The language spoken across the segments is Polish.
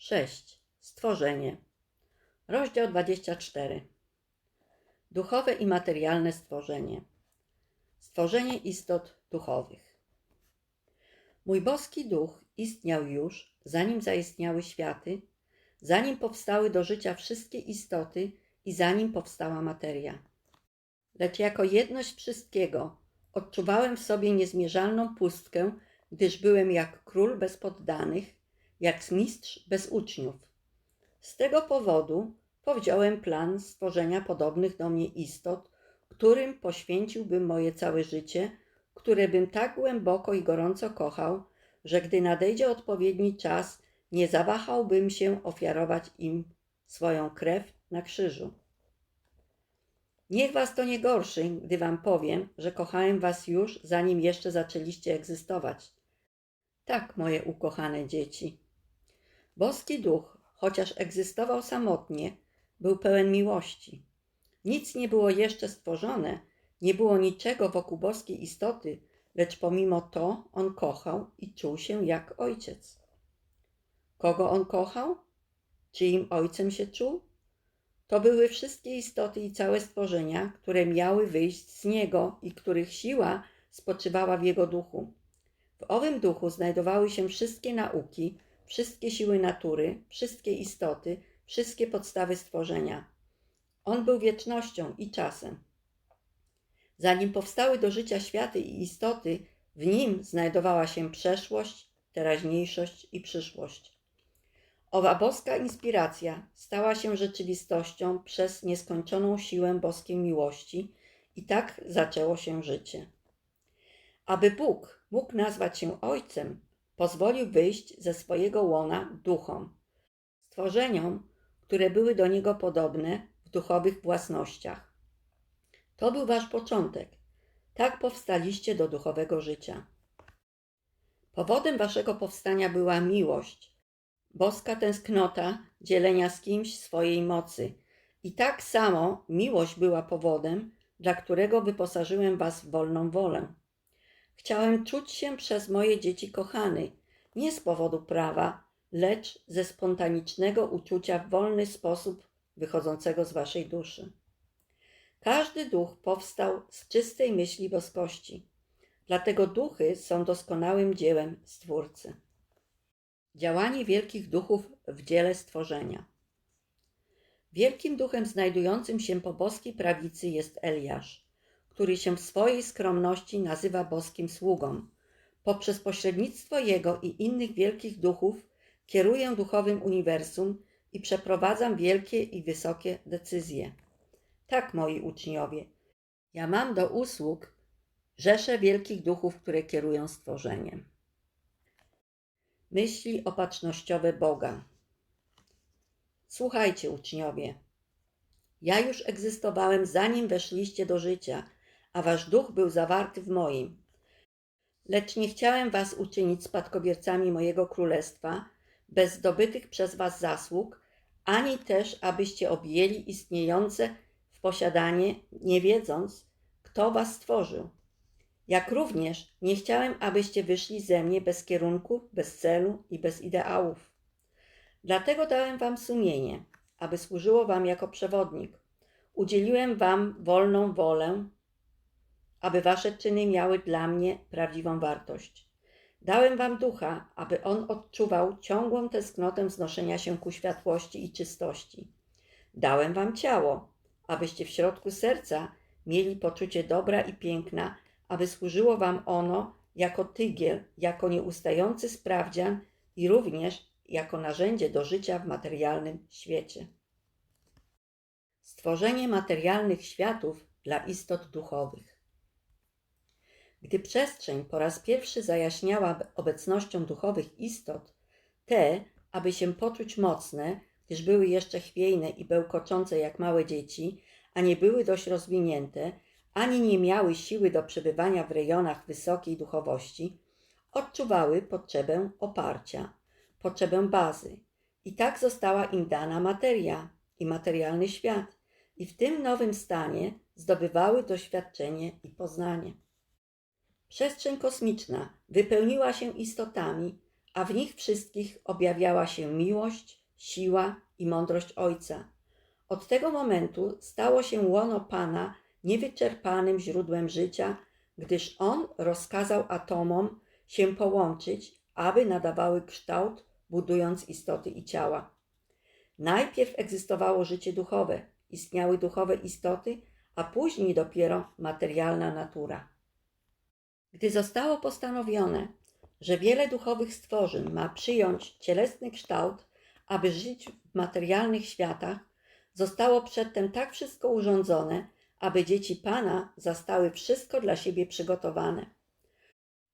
6. Stworzenie. Rozdział 24. Duchowe i materialne stworzenie. Stworzenie istot duchowych. Mój boski duch istniał już, zanim zaistniały światy, zanim powstały do życia wszystkie istoty i zanim powstała materia. Lecz jako jedność wszystkiego odczuwałem w sobie niezmierzalną pustkę, gdyż byłem jak król bez poddanych, jak mistrz bez uczniów. Z tego powodu powziąłem plan stworzenia podobnych do mnie istot, którym poświęciłbym moje całe życie, które bym tak głęboko i gorąco kochał, że gdy nadejdzie odpowiedni czas, nie zawahałbym się ofiarować im swoją krew na krzyżu. Niech was to nie gorszy, gdy wam powiem, że kochałem was już, zanim jeszcze zaczęliście egzystować. Tak, moje ukochane dzieci. Boski duch, chociaż egzystował samotnie, był pełen miłości. Nic nie było jeszcze stworzone, nie było niczego wokół boskiej istoty, lecz pomimo to on kochał i czuł się jak ojciec. Kogo on kochał? Czyim ojcem się czuł? To były wszystkie istoty i całe stworzenia, które miały wyjść z niego i których siła spoczywała w jego duchu. W owym duchu znajdowały się wszystkie nauki, wszystkie siły natury, wszystkie istoty, wszystkie podstawy stworzenia. On był wiecznością i czasem. Zanim powstały do życia światy i istoty, w nim znajdowała się przeszłość, teraźniejszość i przyszłość. Owa boska inspiracja stała się rzeczywistością przez nieskończoną siłę boskiej miłości i tak zaczęło się życie. Aby Bóg mógł nazwać się Ojcem, pozwolił wyjść ze swojego łona duchom, stworzeniom, które były do Niego podobne w duchowych własnościach. To był Wasz początek. Tak powstaliście do duchowego życia. Powodem Waszego powstania była miłość, boska tęsknota dzielenia z kimś swojej mocy. I tak samo miłość była powodem, dla którego wyposażyłem Was w wolną wolę. Chciałem czuć się przez moje dzieci kochany, nie z powodu prawa, lecz ze spontanicznego uczucia w wolny sposób wychodzącego z Waszej duszy. Każdy duch powstał z czystej myśli boskości, dlatego duchy są doskonałym dziełem Stwórcy. Działanie wielkich duchów w dziele stworzenia. Wielkim duchem znajdującym się po boskiej prawicy jest Eliasz, który się w swojej skromności nazywa boskim sługą. Poprzez pośrednictwo jego i innych wielkich duchów kieruję duchowym uniwersum i przeprowadzam wielkie i wysokie decyzje. Tak, moi uczniowie, ja mam do usług rzesze wielkich duchów, które kierują stworzeniem. Myśli opatrznościowe Boga. Słuchajcie, uczniowie. Ja już egzystowałem zanim weszliście do życia, a wasz duch był zawarty w moim. Lecz nie chciałem was uczynić spadkobiercami mojego królestwa bez zdobytych przez was zasług, ani też abyście objęli istniejące w posiadanie, nie wiedząc, kto was stworzył. Jak również nie chciałem, abyście wyszli ze mnie bez kierunku, bez celu i bez ideałów. Dlatego dałem wam sumienie, aby służyło wam jako przewodnik. Udzieliłem wam wolną wolę, aby wasze czyny miały dla mnie prawdziwą wartość. Dałem wam ducha, aby on odczuwał ciągłą tęsknotę znoszenia się ku światłości i czystości. Dałem wam ciało, abyście w środku serca mieli poczucie dobra i piękna, aby służyło wam ono jako tygiel, jako nieustający sprawdzian i również jako narzędzie do życia w materialnym świecie. Stworzenie materialnych światów dla istot duchowych. Gdy przestrzeń po raz pierwszy zajaśniała obecnością duchowych istot, te, aby się poczuć mocne, gdyż były jeszcze chwiejne i bełkoczące jak małe dzieci, a nie były dość rozwinięte, ani nie miały siły do przebywania w rejonach wysokiej duchowości, odczuwały potrzebę oparcia, potrzebę bazy. I tak została im dana materia i materialny świat, i w tym nowym stanie zdobywały doświadczenie i poznanie. Przestrzeń kosmiczna wypełniła się istotami, a w nich wszystkich objawiała się miłość, siła i mądrość Ojca. Od tego momentu stało się łono Pana niewyczerpanym źródłem życia, gdyż On rozkazał atomom się połączyć, aby nadawały kształt, budując istoty i ciała. Najpierw egzystowało życie duchowe, istniały duchowe istoty, a później dopiero materialna natura. Gdy zostało postanowione, że wiele duchowych stworzeń ma przyjąć cielesny kształt, aby żyć w materialnych światach, zostało przedtem tak wszystko urządzone, aby dzieci Pana zastały wszystko dla siebie przygotowane.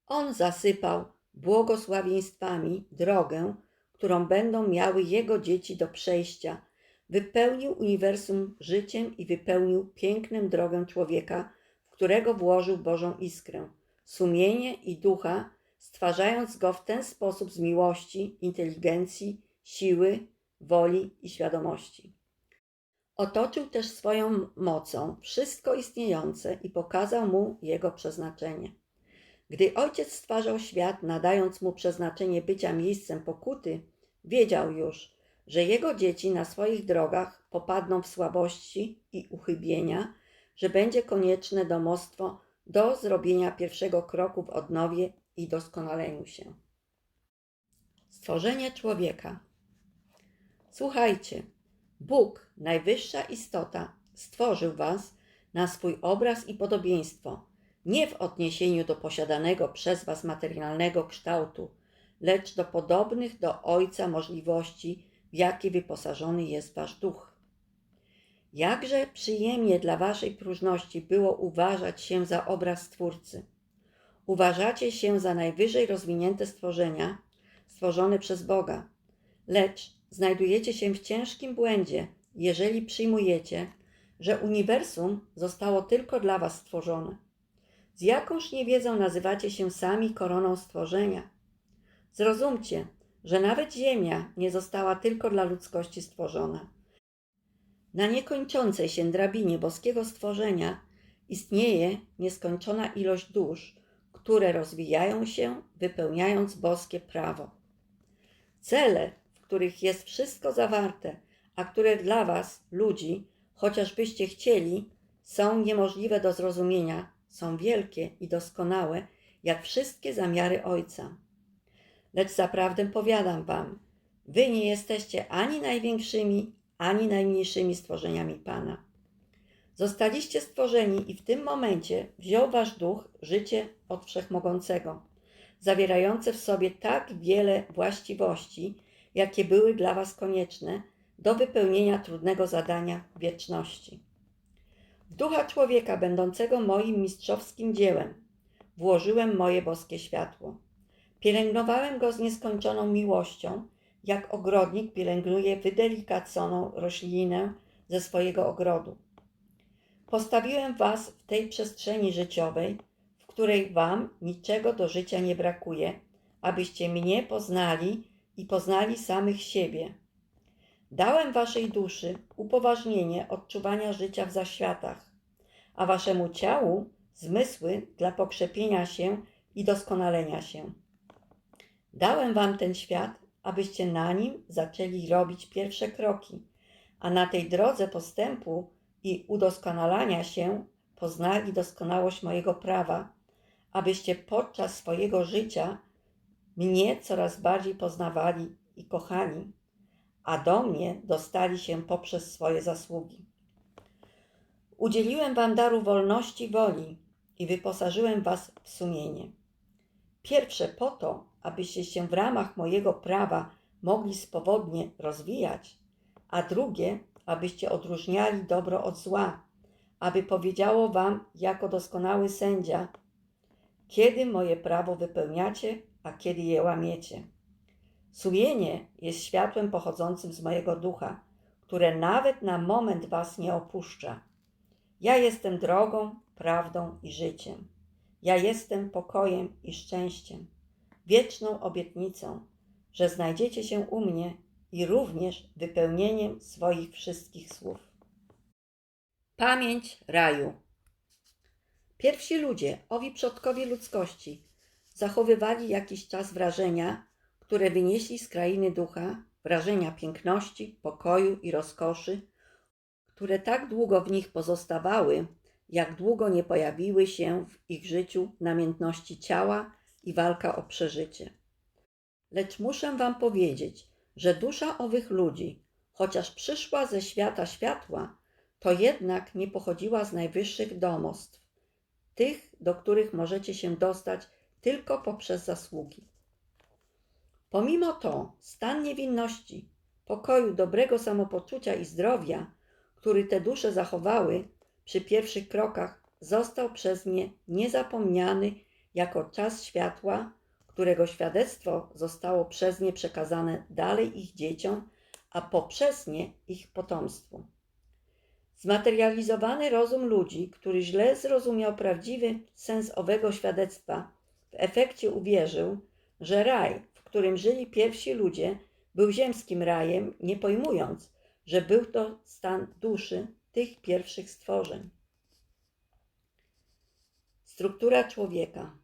On zasypał błogosławieństwami drogę, którą będą miały jego dzieci do przejścia. Wypełnił uniwersum życiem i wypełnił pięknym drogę człowieka, w którego włożył Bożą iskrę, sumienie i ducha, stwarzając go w ten sposób z miłości, inteligencji, siły, woli i świadomości. Otoczył też swoją mocą wszystko istniejące i pokazał mu jego przeznaczenie. Gdy ojciec stwarzał świat, nadając mu przeznaczenie bycia miejscem pokuty, wiedział już, że jego dzieci na swoich drogach popadną w słabości i uchybienia, że będzie konieczne domostwo do zrobienia pierwszego kroku w odnowie i doskonaleniu się. Stworzenie człowieka. Słuchajcie, Bóg, najwyższa istota, stworzył was na swój obraz i podobieństwo, nie w odniesieniu do posiadanego przez was materialnego kształtu, lecz do podobnych do Ojca możliwości, w jakie wyposażony jest wasz duch. Jakże przyjemnie dla waszej próżności było uważać się za obraz Stwórcy. Uważacie się za najwyżej rozwinięte stworzenia, stworzone przez Boga, lecz znajdujecie się w ciężkim błędzie, jeżeli przyjmujecie, że uniwersum zostało tylko dla was stworzone. Z jakąż niewiedzą nazywacie się sami koroną stworzenia? Zrozumcie, że nawet Ziemia nie została tylko dla ludzkości stworzona. Na niekończącej się drabinie boskiego stworzenia istnieje nieskończona ilość dusz, które rozwijają się, wypełniając boskie prawo. Cele, w których jest wszystko zawarte, a które dla Was, ludzi, chociażbyście chcieli, są niemożliwe do zrozumienia, są wielkie i doskonałe, jak wszystkie zamiary Ojca. Lecz zaprawdę powiadam Wam, Wy nie jesteście ani największymi, ani najmniejszymi stworzeniami Pana. Zostaliście stworzeni i w tym momencie wziął Wasz duch życie od Wszechmogącego, zawierające w sobie tak wiele właściwości, jakie były dla Was konieczne do wypełnienia trudnego zadania wieczności. W ducha człowieka, będącego moim mistrzowskim dziełem, włożyłem moje boskie światło. Pielęgnowałem go z nieskończoną miłością, jak ogrodnik pielęgnuje wydelicaconą roślinę ze swojego ogrodu. Postawiłem was w tej przestrzeni życiowej, w której wam niczego do życia nie brakuje, abyście mnie poznali i poznali samych siebie. Dałem waszej duszy upoważnienie odczuwania życia w zaświatach, a waszemu ciału zmysły dla pokrzepienia się i doskonalenia się. Dałem wam ten świat, abyście na nim zaczęli robić pierwsze kroki, a na tej drodze postępu i udoskonalania się poznali doskonałość mojego prawa, abyście podczas swojego życia mnie coraz bardziej poznawali i kochani, a do mnie dostali się poprzez swoje zasługi. Udzieliłem wam daru wolności woli i wyposażyłem was w sumienie. Pierwsze po to, abyście się w ramach mojego prawa mogli swobodnie rozwijać, a drugie, abyście odróżniali dobro od zła, aby powiedziało wam jako doskonały sędzia, kiedy moje prawo wypełniacie, a kiedy je łamiecie. Sumienie jest światłem pochodzącym z mojego ducha, które nawet na moment was nie opuszcza. Ja jestem drogą, prawdą i życiem. Ja jestem pokojem i szczęściem, wieczną obietnicą, że znajdziecie się u mnie i również wypełnieniem swoich wszystkich słów. Pamięć raju. Pierwsi ludzie, owi przodkowie ludzkości, zachowywali jakiś czas wrażenia, które wynieśli z krainy ducha wrażenia piękności, pokoju i rozkoszy, które tak długo w nich pozostawały, jak długo nie pojawiły się w ich życiu namiętności ciała i walka o przeżycie. Lecz muszę wam powiedzieć, że dusza owych ludzi, chociaż przyszła ze świata światła, to jednak nie pochodziła z najwyższych domostw, tych, do których możecie się dostać tylko poprzez zasługi. Pomimo to, stan niewinności, pokoju, dobrego samopoczucia i zdrowia, który te dusze zachowały przy pierwszych krokach, został przez nie niezapomniany jako czas światła, którego świadectwo zostało przez nie przekazane dalej ich dzieciom, a poprzez nie ich potomstwu. Zmaterializowany rozum ludzi, który źle zrozumiał prawdziwy sens owego świadectwa, w efekcie uwierzył, że raj, w którym żyli pierwsi ludzie, był ziemskim rajem, nie pojmując, że był to stan duszy tych pierwszych stworzeń. Struktura człowieka.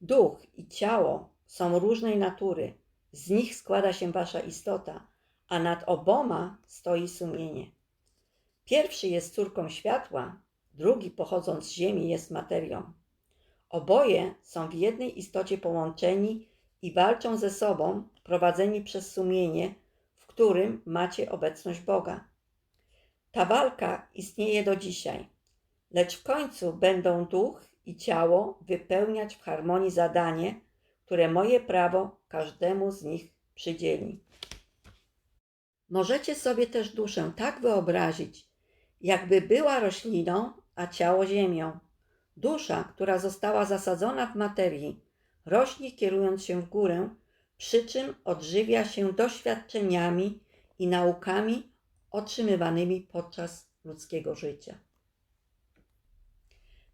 Duch i ciało są różnej natury, z nich składa się wasza istota, a nad oboma stoi sumienie. Pierwszy jest córką światła, drugi pochodząc z ziemi jest materią. Oboje są w jednej istocie połączeni i walczą ze sobą, prowadzeni przez sumienie, w którym macie obecność Boga. Ta walka istnieje do dzisiaj, lecz w końcu będą duch i ciało wypełniać w harmonii zadanie, które moje prawo każdemu z nich przydzieli. Możecie sobie też duszę tak wyobrazić, jakby była rośliną, a ciało ziemią. Dusza, która została zasadzona w materii, rośnie kierując się w górę, przy czym odżywia się doświadczeniami i naukami otrzymywanymi podczas ludzkiego życia.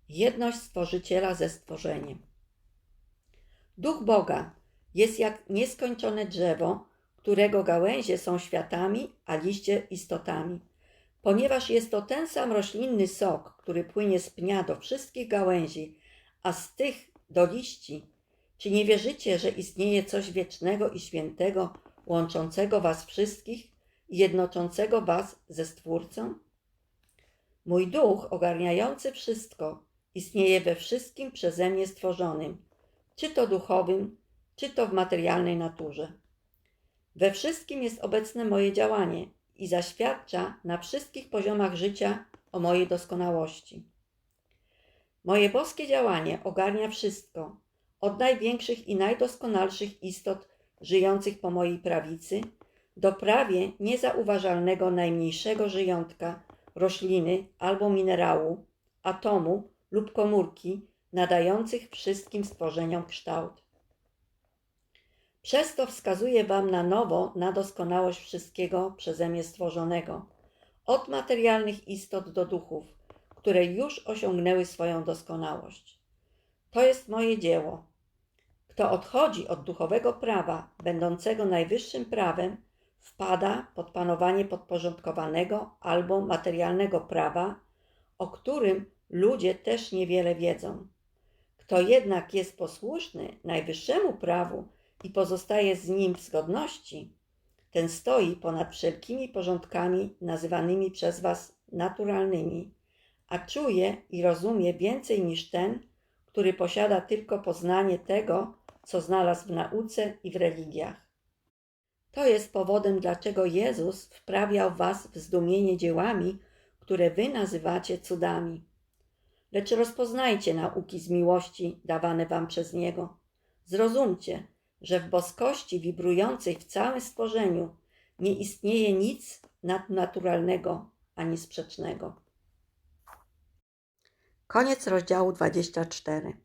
Jedność Stworzyciela ze stworzeniem. Duch Boga jest jak nieskończone drzewo, którego gałęzie są światami, a liście istotami. Ponieważ jest to ten sam roślinny sok, który płynie z pnia do wszystkich gałęzi, a z tych do liści, czy nie wierzycie, że istnieje coś wiecznego i świętego, łączącego was wszystkich i jednoczącego was ze Stwórcą? Mój duch, ogarniający wszystko, istnieje we wszystkim przeze mnie stworzonym, czy to duchowym, czy to w materialnej naturze. We wszystkim jest obecne moje działanie i zaświadcza na wszystkich poziomach życia o mojej doskonałości. Moje boskie działanie ogarnia wszystko, od największych i najdoskonalszych istot żyjących po mojej prawicy, do prawie niezauważalnego najmniejszego żyjątka, rośliny albo minerału, atomu lub komórki, nadających wszystkim stworzeniom kształt. Przez to wskazuję Wam na nowo na doskonałość wszystkiego przeze mnie stworzonego, od materialnych istot do duchów, które już osiągnęły swoją doskonałość. To jest moje dzieło. Kto odchodzi od duchowego prawa, będącego najwyższym prawem, wpada pod panowanie podporządkowanego albo materialnego prawa, o którym ludzie też niewiele wiedzą. Kto jednak jest posłuszny najwyższemu prawu i pozostaje z nim w zgodności, ten stoi ponad wszelkimi porządkami nazywanymi przez Was naturalnymi, a czuje i rozumie więcej niż ten, który posiada tylko poznanie tego, co znalazł w nauce i w religiach. To jest powodem, dlaczego Jezus wprawiał Was w zdumienie dziełami, które Wy nazywacie cudami. Lecz rozpoznajcie nauki z miłości dawane Wam przez Niego. Zrozumcie, że w boskości wibrującej w całym stworzeniu nie istnieje nic nadnaturalnego ani sprzecznego. Koniec rozdziału 24.